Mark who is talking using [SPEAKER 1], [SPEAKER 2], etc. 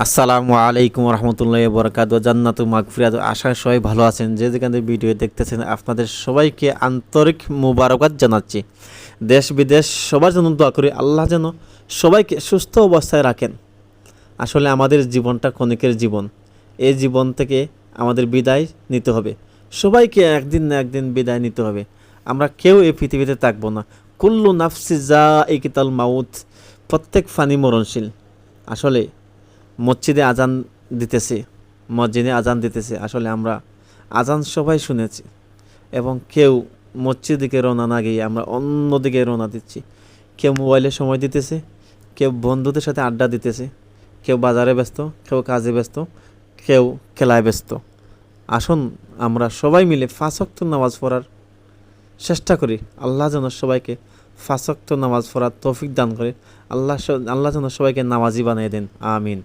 [SPEAKER 1] আসসালামু আলাইকুম রহমতুল্লাহ বরকাত জান্নাত মাগফিরাত। আশা সবাই ভালো আছেন। যে যেখানে ভিডিও দেখতেছেন, আপনাদের সবাইকে আন্তরিক মুবারকাত জানাচ্ছি। দেশ বিদেশ সবার জন্য দোয়া করি, আল্লাহ যেন সবাইকে সুস্থ অবস্থায় রাখেন। আসলে আমাদের জীবনটা ক্ষণিকের জীবন। এই জীবন থেকে আমাদের বিদায় নিতে হবে। সবাইকে একদিন না একদিন বিদায় নিতে হবে। আমরা কেউ এই পৃথিবীতে থাকব না। কুল্লু নাফসি যা ইকিতাল মাউথ প্রত্যেক ফানি মরণশীল। আসলে মসজিদে আজান দিতেছে, মসজিদে আজান দিতেছে। আসলে আমরা আজান সবাই শুনেছি এবং কেউ মসজিদ দিকে রওনা না গিয়ে আমরা অন্যদিকে রওনা দিচ্ছি। কেউ মোবাইলে সময় দিতেছে, কেউ বন্ধুদের সাথে আড্ডা দিতেছে, কেউ বাজারে ব্যস্ত, কেউ কাজে ব্যস্ত, কেউ খেলায় ব্যস্ত। আসুন আমরা সবাই মিলে ফাঁসক্ত নামাজ পড়ার চেষ্টা করি। আল্লাহ যেন সবাইকে ফাঁসক্ত নামাজ পড়ার তৌফিক দান করে। আল্লাহ আল্লাহ যেন সবাইকে নামাজি বানিয়ে দেন। আমিন।